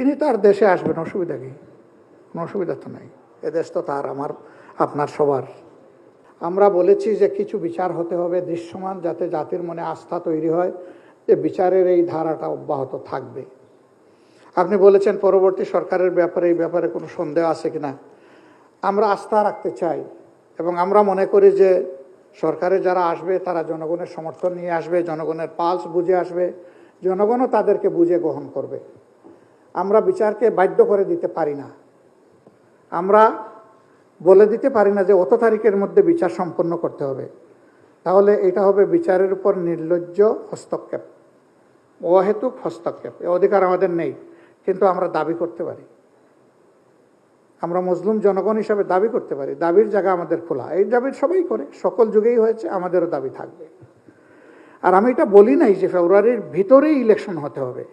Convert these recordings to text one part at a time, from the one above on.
তিনি তার দেশে আসবেন, অসুবিধা কি? কোনো অসুবিধা তো নাই। এ দেশ তো তার, আমার, আপনার সবার। আমরা বলেছি যে কিছু বিচার হতে হবে দৃশ্যমান যাতে জাতির মনে আস্থা তৈরি হয় যে বিচারের এই ধারাটা অব্যাহত থাকবে। আপনি বলেছেন পরবর্তী সরকারের ব্যাপারে, এই ব্যাপারে কোনো সন্দেহ আছে কিনা আমরা আস্থা রাখতে চাই এবং আমরা মনে করি যে সরকারে যারা আসবে, তারা জনগণের সমর্থন নিয়ে আসবে, জনগণের পালস বুঝে আসবে, জনগণও তাদেরকে বুঝে গ্রহণ করবে। আমরা বিচারকে বাধ্য করে দিতে পারি না। আমরা বলে দিতে পারি না যে অত তারিখের মধ্যে বিচার সম্পন্ন করতে হবে। তাহলে এটা হবে বিচারের উপর নির্লজ্জ হস্তক্ষেপ। অহেতুক হস্তক্ষেপ, এ অধিকার আমাদের নেই, কিন্তু আমরা দাবি করতে পারি। আমরা মুসলিম জনগণ হিসাবে দাবি করতে পারি, দাবির জায়গা আমাদের খোলা। এই দাবি সবাই করে, সকল যুগেই হয়েছে, আমাদেরও দাবি থাকবে। আর আমি এটা বলি নাই যে ফেব্রুয়ারির ভিতরেই ইলেকশন হতে হবে।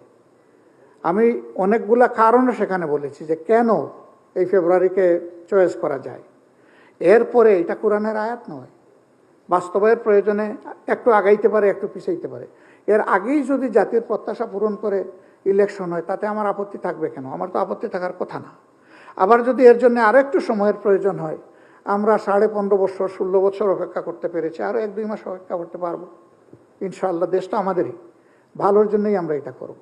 আমি অনেকগুলা কারণও সেখানে বলেছি যে কেন এই ফেব্রুয়ারিকে চয়েস করা যায়। এরপরে এটা কোরআনের আয়াত নয়। বাস্তবায়ের প্রয়োজনে একটু আগাইতে পারে, একটু পিছাইতে পারে। এর আগেই যদি জাতির প্রত্যাশা পূরণ করে ইলেকশন হয়, তাতে আমার আপত্তি থাকবে কেন? আমার তো আপত্তি থাকার কথা না। আবার যদি এর জন্য আরও একটু সময়ের প্রয়োজন হয়, আমরা সাড়ে পনেরো বছর, ষোলো বছর অপেক্ষা করতে পেরেছি আরও এক দুই মাস অপেক্ষা করতে পারব। ইনশাআল্লাহ দেশটা আমাদেরই। ভালোর জন্যই আমরা এটা করব।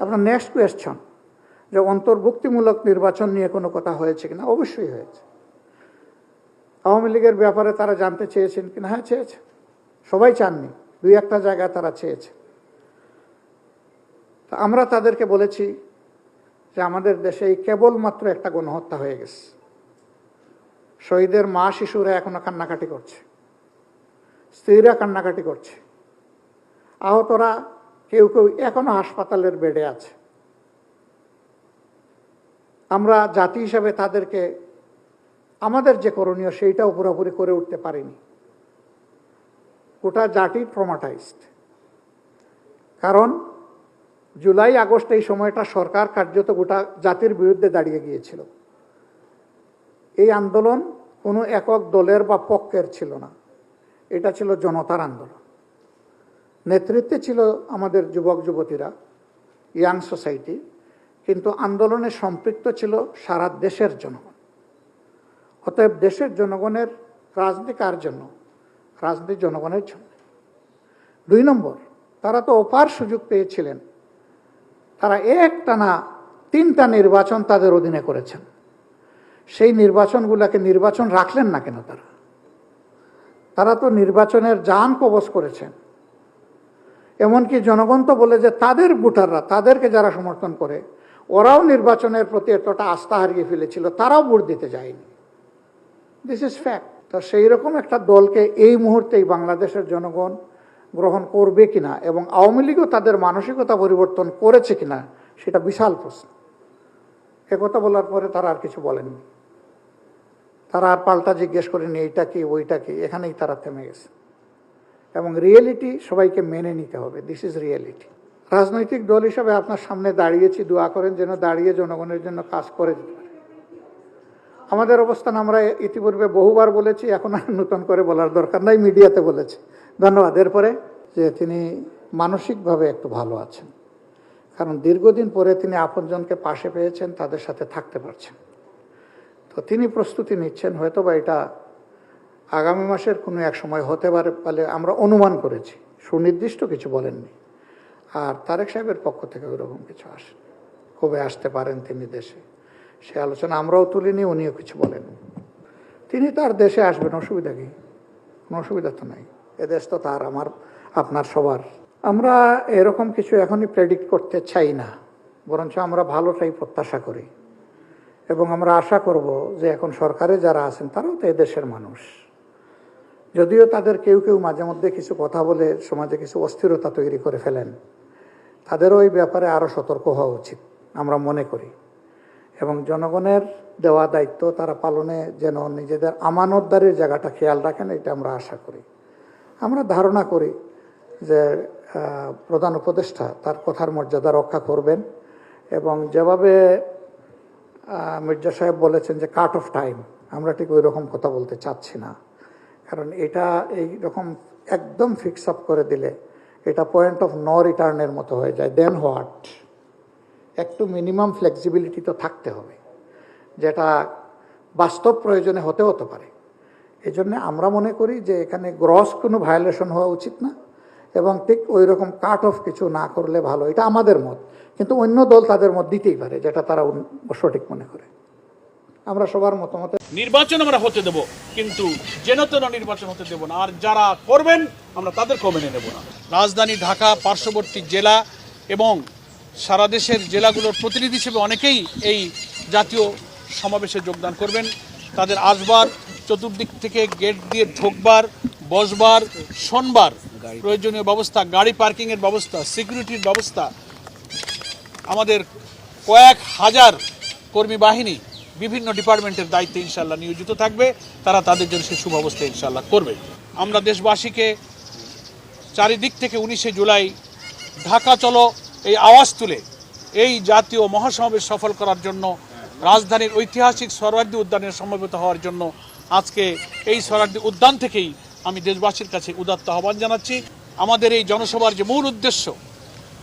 আপনার নেক্সট কোয়েশ্চন যে অন্তর্ভুক্তিমূলক নির্বাচন নিয়ে কোনো কথা হয়েছে কিনা? অবশ্যই হয়েছে। আওয়ামী লীগের ব্যাপারে তারা জানতে চেয়েছেন কিনা? হ্যাঁ চেয়েছে। সবাই চাননি। দুই একটা জায়গায় তারা চেয়েছে। তা আমরা তাদেরকে বলেছি যে আমাদের দেশে এই কেবলমাত্র একটা গণহত্যা হয়ে গেছে। শহীদের মা শিশুরা এখনও কান্নাকাটি করছে। স্ত্রীরা কান্নাকাটি করছে। আহতরা কেউ কেউ এখনও হাসপাতালের বেডে আছে। আমরা জাতি হিসাবে তাদেরকে, আমাদের যে করণীয় সেইটাও পুরোপুরি করে উঠতে পারিনি। গোটা জাতি ট্রমাটাইজড কারণ জুলাই, আগস্ট এই সময়টা সরকার কার্যত গোটা জাতির বিরুদ্ধে দাঁড়িয়ে গিয়েছিল। এই আন্দোলন কোনো একক দলের বা পক্ষের ছিল না। এটা ছিল জনতার আন্দোলন। নেতৃত্বে ছিল আমাদের যুবক যুবতীরা, ইয়াং সোসাইটি, কিন্তু আন্দোলনে সম্পৃক্ত ছিল সারা দেশের জনগণ। অতএব দেশের জনগণের রাজনীতি কার জন্য? রাজনীতি জনগণের জন্য। দুই নম্বর, তারা তো অপার সুযোগ পেয়েছিলেন। তারা একটানা, তিনটা নির্বাচন তাদের অধীনে করেছেন। সেই নির্বাচনগুলোকে নির্বাচন রাখলেন না কেন তারা? তারা তো নির্বাচনের যান কবচ করেছেন। এমনকি জনগণ তো বলে যে তাদের ভোটাররা, তাদেরকে যারা সমর্থন করে, ওরাও নির্বাচনের প্রতি এতটা আস্থা হারিয়ে ফেলেছিল, তারাও ভোট দিতে যায়নি। দিস ইজ ফ্যাক্ট তো সেই রকম একটা দলকে এই মুহূর্তেই বাংলাদেশের জনগণ গ্রহণ করবে কিনা এবং আওয়ামী লীগও তাদের মানসিকতা পরিবর্তন করেছে কিনা, সেটা বিশাল প্রশ্ন। একথা বলার পরে তারা আর কিছু বলেননি। তারা আর পাল্টা জিজ্ঞেস করেনি এইটা কি, ওইটা কি? এখানেই তারা থেমে গেছে। এবং রিয়েলিটি সবাইকে মেনে নিতে হবে। দিস ইজ রিয়েলিটি রাজনৈতিক দল হিসাবে আপনার সামনে দাঁড়িয়েছি, দোয়া করেন যেন দাঁড়িয়ে জনগণের জন্য কাজ করে দিতে পারে। আমাদের অবস্থান আমরা ইতিপূর্বে বহুবার বলেছি, এখন আর নতুন করে বলার দরকার নাই, মিডিয়াতে বলেছি। ধন্যবাদ। এরপরে যে তিনি মানসিকভাবে একটু ভালো আছেন। কারণ দীর্ঘদিন পরে তিনি আপনজনকে পাশে পেয়েছেন, তাদের সাথে থাকতে পারছেন। তো তিনি প্রস্তুতি নিচ্ছেন হয়তো বা এটা আগামী মাসের কোনো এক সময় হতে পারে বলে আমরা অনুমান করেছি। সুনির্দিষ্ট কিছু বলেননি। আর তারেক সাহেবের পক্ষ থেকে ওইরকম কিছু আসে। কবে আসতে পারেন তিনি দেশে? সে আলোচনা আমরাও তুলিনি, উনিও কিছু বলেন তিনি তার দেশে আসবেন, অসুবিধা কি? কোনো অসুবিধা তো নাই। এ দেশ তো তার, আমার, আপনার সবার। আমরা এরকম কিছু এখনই প্রেডিক্ট করতে চাই না। বরঞ্চ আমরা ভালোটাই প্রত্যাশা করি। এবং আমরা আশা করব যে এখন সরকারে যারা আছেন, তারাও তো এদেশের মানুষ। যদিও তাদের কেউ কেউ মাঝে মধ্যে কিছু কথা বলে সমাজে কিছু অস্থিরতা তৈরি করে ফেলেন, তাদেরও এই ব্যাপারে আরও সতর্ক হওয়া উচিত, আমরা মনে করি। এবং জনগণের দেওয়া দায়িত্ব তারা পালনে যেন নিজেদের আমানতদারির জায়গাটা খেয়াল রাখেন, এটা আমরা আশা করি। আমরা ধারণা করি যে প্রধান উপদেষ্টা তার কথার মর্যাদা রক্ষা করবেন এবং যেভাবে মির্জা সাহেব বলেছেন যে কাট অফ টাইম, আমরা ঠিক ওই রকম কথা বলতে চাচ্ছি না। কারণ এটা এই রকম একদম ফিক্স আপ করে দিলে এটা পয়েন্ট অফ ন রিটার্নের মতো হয়ে যায়। দেন হোয়াট একটু মিনিমাম ফ্লেক্সিবিলিটি তো থাকতে হবে, যেটা বাস্তব প্রয়োজনে হতে হতে পারে। এই জন্যে আমরা মনে করি যে এখানে গ্রস কোনো ভায়োলেশন হওয়া উচিত না এবং ঠিক ওই রকম কাট অফ কিছু না করলে ভালো। এটা আমাদের মত, কিন্তু অন্য দল তাদের মত দিতেই পারে, যেটা তারা সঠিক মনে করে। আমরা সবার মতামত নির্বাচন আমরা হতে দেব, কিন্তু যেন তেন নির্বাচন হতে দেব না। আর যারা করবেন, আমরা তাদেরকেও মেনে নেব না। রাজধানী ঢাকা, পার্শ্ববর্তী জেলা এবং সারা দেশের জেলাগুলোর প্রতিনিধি হিসেবে অনেকেই এই জাতীয় সমাবেশে যোগদান করবেন। তাদের আসবার, চতুর্দিক থেকে গেট দিয়ে ঢোকবার, বসবার, শোনবার প্রয়োজনীয় ব্যবস্থা, গাড়ি পার্কিংয়ের ব্যবস্থা, সিকিউরিটির ব্যবস্থা। আমাদের কয়েক হাজার কর্মী বাহিনী বিভিন্ন ডিপার্টমেন্টের দায়িত্বে ইনশাল্লাহ নিয়োজিত থাকবে। তারা তাদের জন্য সে সুব্যবস্থা ইনশাল্লাহ করবে। আমরা দেশবাসীকে চারিদিক থেকে উনিশে জুলাই ঢাকা চলো, এই আওয়াজ তুলে এই জাতীয় মহাসমাবেশ সফল করার জন্য, রাজধানীর ঐতিহাসিক সরার্দি উদ্যানের সমবেত হওয়ার জন্য আজকে এই সরার্দি উদ্যান থেকেই আমি দেশবাসীর কাছে উদাত্ত আহ্বান জানাচ্ছি। আমাদের এই জনসভার যে মূল উদ্দেশ্য,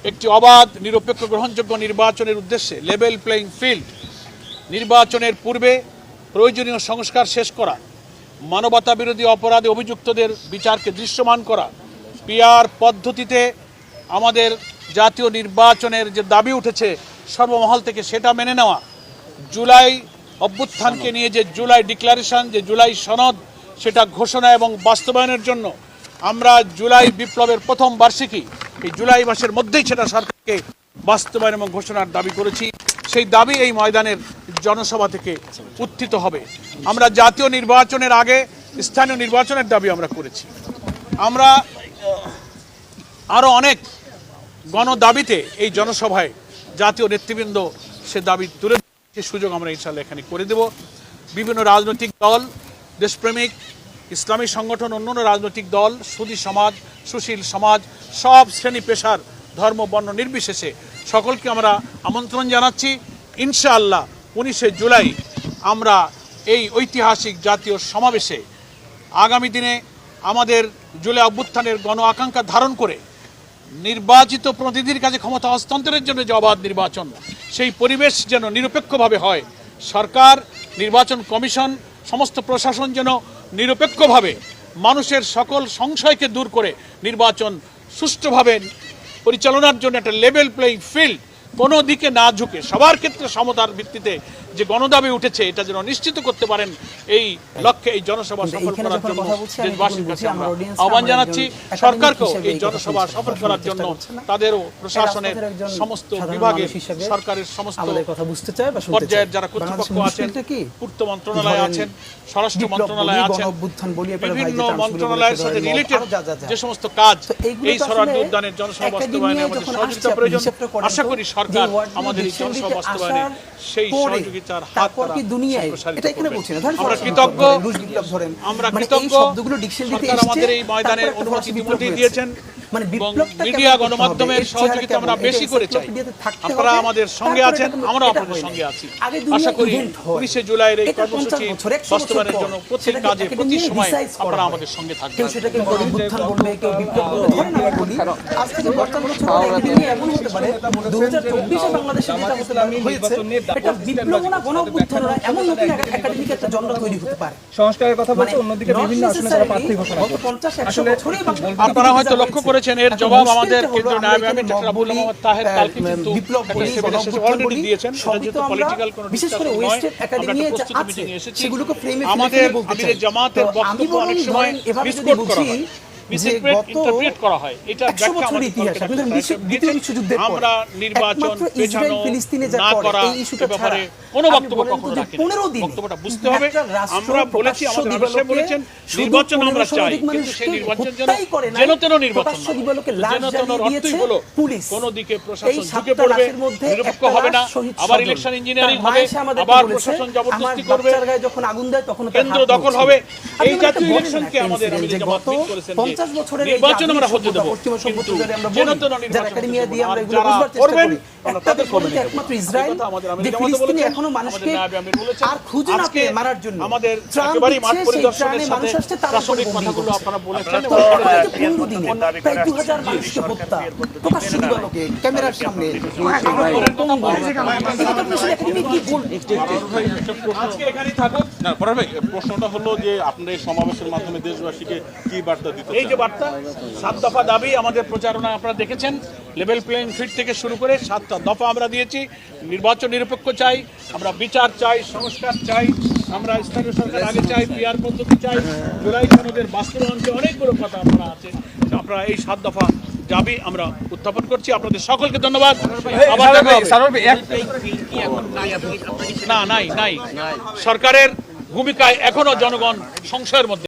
একটি অবাধ, নিরপেক্ষ, গ্রহণযোগ্য নির্বাচনের উদ্দেশ্যে লেভেল প্লেইং ফিল্ড নির্বাচনের পূর্বে প্রয়োজনীয় সংস্কার শেষ করা মানবতা বিরোধী অপরাধে অভিযুক্তদের বিচারকে দৃশ্যমান করা, পিআর পদ্ধতিতে আমাদের জাতীয় নির্বাচনের যে দাবি উঠেছে সর্বমহল থেকে সেটা মেনে নেওয়া, জুলাই অভ্যুত্থানকে নিয়ে যে জুলাই ডিক্লারেশন, যে জুলাই সনদ, সেটা ঘোষণা এবং বাস্তবায়নের জন্য আমরা জুলাই বিপ্লবের প্রথম বার্ষিকী, এই জুলাই মাসের মধ্যেই সেটা সরকারকে বাস্তবায়ন এবং ঘোষণার দাবি করেছি। সেই দাবি এই ময়দানের জনসভা থেকে উত্থিত হবে। আমরা জাতীয় নির্বাচনের আগে স্থানীয় নির্বাচনের দাবি আমরা করেছি। আমরা আরও অনেক গণদাবিতে এই জনসভায় জাতীয় নেতৃবৃন্দ সে দাবি তুলে সে সুযোগ আমরা ইনশাল্লাহ এখানে করে দেব। বিভিন্ন রাজনৈতিক দল, দেশপ্রেমিক, ইসলামী সংগঠন, অন্যান্য রাজনৈতিক দল, সুদী সমাজ, সুশীল সমাজ, সব শ্রেণি পেশার ধর্ম, বর্ণ নির্বিশেষে সকলকে আমরা আমন্ত্রণ জানাচ্ছি। ইনশাআল্লাহ উনিশে জুলাই আমরা এই ঐতিহাসিক জাতীয় সমাবেশে আগামী দিনে আমাদের জুলাই অভ্যুত্থানের গণ আকাঙ্ক্ষা ধারণ করে নির্বাচিত প্রতিনিধির কাছে ক্ষমতা হস্তান্তরের জন্য যে অবাধ নির্বাচন, সেই পরিবেশ যেন নিরপেক্ষভাবে হয়, সরকার, নির্বাচন কমিশন, সমস্ত প্রশাসন যেন নিরপেক্ষভাবে মানুষের সকল সংশয়কে দূর করে নির্বাচন সুষ্ঠুভাবে পরিচালনার জন্য একটা লেভেল প্লেইং ফিল্ড কোনো দিকে না ঝুঁকে সবার ক্ষেত্রে সমতার ভিত্তিতে যে গণদাবি উঠেছে এটা যেন নিশ্চিত করতে পারেন এই লক্ষ্যে এই জনসভা সফল করার জন্য দেশবাসীর কাছে আমরা আহ্বান জানাচ্ছি সরকারকেও এই জনসভা সফল করার জন্য তাদেরও প্রশাসনের সমস্ত বিভাগের সরকারের সমস্ত পর্যায়ের যারা কর্তৃপক্ষ আছেন পূর্ত মন্ত্রণালয় আছেন স্বরাষ্ট্র মন্ত্রণালয় আছেন বিভিন্ন মন্ত্রণালয়ের সাথে রিলেটেড আরও যা যা যা। সমস্ত কাজ এই স্বরাষ্ট্র উদ্যানের জনসভা academia বাস্তবায়নে আমাদের সহযোগিতা প্রয়োজন আশা করি সরকার আমাদের এই জনসভা বাস্তবায়নে সেই পরে, হাত তারপর কি দুনিয়ায় এটা এখানে বলছি না। ধরেন আমরা কৃতজ্ঞ। ধরেন, আমরা মানে কৃতজ্ঞ। শব্দগুলো ডিকশনারিতে আমাদের এই ময়দানের অনুমতি ইতিমধ্যেই দিয়েছেন। মানে মিডিয়া গণমাধ্যমের সহযোগিতা আমরা বেশি করে চাই। আপনারা আমাদের সঙ্গে আছেন এটা আপনাদের সঙ্গে আছি। আশা করি। উনিশে জুলাইয়ের এই কর্মসূচি বছর, 100 বছর বাস্তবায়নের জন্য প্রতি সেটাকে কাজে প্রতি সময় আপনারা আমাদের সঙ্গে থাকবেন। কেউ সেটাকে গণঅভ্যুত্থান বলবে কেউ বিপ্লব বলবে আমরা বলি আজ থেকে একাডেমি এমন হতে পারে দু হাজার চব্বিশে বাংলাদেশে যেটা হতে পারে হয়েছে এটা বিপ্লব না না এমন নতুন একাডেমিক একটা জন্ম তৈরি হতে পারে। সংস্কারের কথা বলছে মানে অন্যদিকে বিভিন্ন আসনে তারা প্রার্থী ঘোষণা করছে। আসলে আপনারা হয়তো লক্ষ্য হয়েছে। করেছেন এর জবাব আমাদের কিন্তু আমরা ন্যায় ডক্টর আবুল মোহাম্মদ তাহের কালকে কিন্তু বিপ্লব একটা অলরেডি দিয়েছেন। যেহেতু পলিটিক্যাল কোনো বিশেষ করে একাডেমি যে আছে সেগুলোকে ফ্রেমে আমাদের আমাদের জামাতের বক্তব্য অনেক সময় করা হয়। ইন্টারপ্রেট করা হয় এটা 100 ব্যাখ্যা বছরের আমাদের ইতিহাস দলকে আপনি ধরেন একটা বিশ্ব- দিয়েছেন। দ্বিতীয় বিশ্বযুদ্ধের পর আমরা নির্বাচন পেছানো না করা ব্যাপারে কোনো বক্তব্য কখনো যে রাখিনি। 15 দিনে বক্তব্যটা বুঝতে হবে। আমরা বলেছি আমাদের আলোচনায় বলেছেন নির্বাচন আমরা চাই কিন্তু সেই নির্বাচন যেন যেন তেন নির্বাচন যেন তেন অর্থই হলো পুলিশ। দিকে প্রশাসন ঝুঁকে পড়বে নিরপেক্ষ হবে না আবার ইলেকশন ইঞ্জিনিয়ারিং হবে আবার প্রশাসন জবরদস্তি করবে। যখন আগুন দেয় তখন কেন্দ্র দখল হবে এই জাতীয় ইলেকশনকে আমাদের আমি জামাত করেছেন 50 বছরের নির্বাচন আমরা হতে দেবো যারা একাডেমিয়া দিয়ে আমরা এগুলো বুঝবার চেষ্টা করবেন করি। তাদের কমেন্ট একমাত্র ইসরায়েল যে ফিলিস্তিনি এখনও মানুষকে। আর খুঁজে না পেয়ে মারার জন্য আমাদের ত্রাণ একেবারেই মাঠ মানুষ আসছে, তারা কথাগুলো আপনারা বলেছেন প্রায় দু হাজার মানুষকে হত্যা প্রকাশ্য দিবালোকে ক্যামেরার সামনে আজকে এখানেই থাকুক না প্রশ্নটা হলো যে আপনার এই সমাবেশের মাধ্যমে দেশবাসীকে কি বার্তা দিতে এই যে বার্তা সাত দফা দাবি আমাদের প্রচারণা আপনারা দেখেছেন লেভেল প্লেইং ফিট থেকে শুরু করে সাতটা দফা আমরা দিয়েছি নির্বাচন নিরপেক্ষ চাই আমরা বিচার চাই সংস্কার চাই আমরা স্থানীয় সরকার আগে চাই পিয়ার পদ্ধতি চাই জুলাই সনদের বাস্তবায়ন চাই অনেকগুলো কথা আপনারা আছে আপনারা এই সাত দফা দাবি আমরা উত্থাপন করছি। আপনাদের সকলকে ধন্যবাদ। না নাই। নাই। সরকারের ভূমিকায় এখনও জনগণ সংশয়ের মধ্যে